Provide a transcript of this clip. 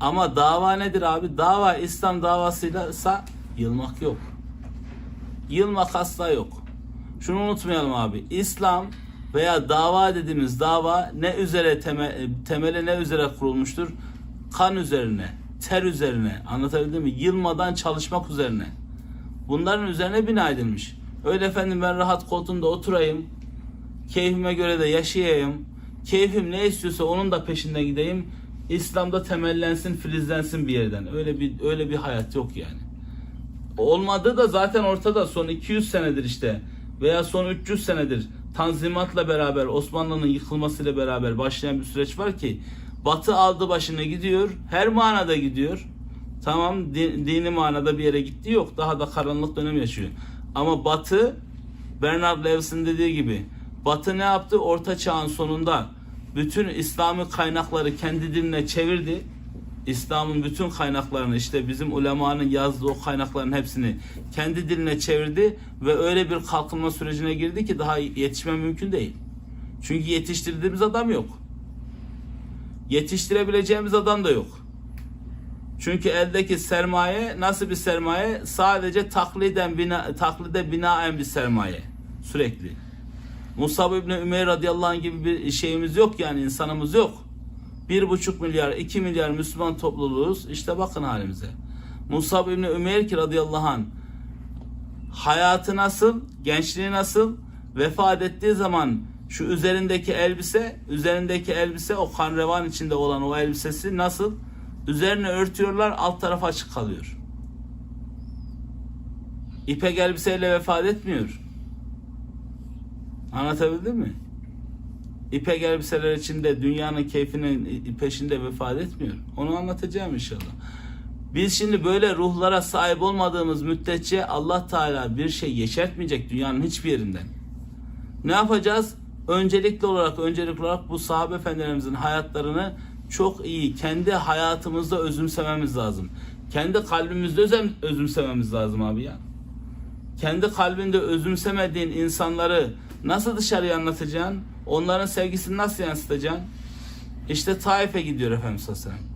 Ama dava nedir abi? Dava İslam davasıyla ise yılmak yok. Yılmak asla yok. Şunu unutmayalım abi. İslam veya dava dediğimiz dava ne üzere temel, temeli ne üzere kurulmuştur? Kan üzerine, ter üzerine, anlatabildim mi? Yılmadan çalışmak üzerine. Bunların üzerine bina edilmiş. Öyle efendim ben rahat koltuğumda oturayım, keyfime göre de yaşayayım, keyfim ne istiyorsa onun da peşinden gideyim. İslam'da temellensin, filizlensin bir yerden. Öyle bir öyle bir hayat yok yani. Olmadığı da zaten ortada son 200 senedir işte veya son 300 senedir Tanzimat'la beraber Osmanlı'nın yıkılmasıyla beraber başlayan bir süreç var ki Batı aldı başını gidiyor. Her manada gidiyor. Tamam di- dini manada bir yere gitti yok. Daha da karanlık dönem yaşıyor. Ama Batı Bernard Lewis'in dediği gibi Batı ne yaptı? Orta çağın sonunda bütün İslami kaynakları kendi diline çevirdi. İslam'ın bütün kaynaklarını işte bizim ulemanın yazdığı o kaynakların hepsini kendi diline çevirdi ve öyle bir kalkınma sürecine girdi ki daha yetişme mümkün değil. Çünkü yetiştirdiğimiz adam yok. Yetiştirebileceğimiz adam da yok. Çünkü eldeki sermaye nasıl bir sermaye? Sadece takliden bina, taklide binaen bir sermaye. Sürekli. Musab İbni Ümeyr radıyallahu anh gibi bir şeyimiz yok yani insanımız yok. Bir buçuk milyar, iki milyar Müslüman topluluğuz. İşte bakın halimize. Musab İbni Ümeyr ki radıyallahu anh hayatı nasıl, gençliği nasıl, vefat ettiği zaman şu üzerindeki elbise, üzerindeki elbise o kan revan içinde olan o elbisesi nasıl? Üzerine örtüyorlar, alt taraf açık kalıyor. İpek elbiseyle vefat etmiyor. Anlatabildim mi? İpek elbiseler içinde dünyanın keyfinin peşinde vefat etmiyor. Onu anlatacağım inşallah. Biz şimdi böyle ruhlara sahip olmadığımız müddetçe Allah Teala bir şey yeşertmeyecek dünyanın hiçbir yerinden. Ne yapacağız? Öncelikli olarak öncelikli olarak bu sahabe efendilerimizin hayatlarını çok iyi kendi hayatımızda özümsememiz lazım. Kendi kalbimizde özüm, özümsememiz lazım abi ya. Kendi kalbinde özümsemediğin insanları nasıl dışarıya anlatacaksın? Onların sevgisini nasıl yansıtacaksın? İşte Taif'e gidiyor Efendimiz sallallahu aleyhi ve sellem.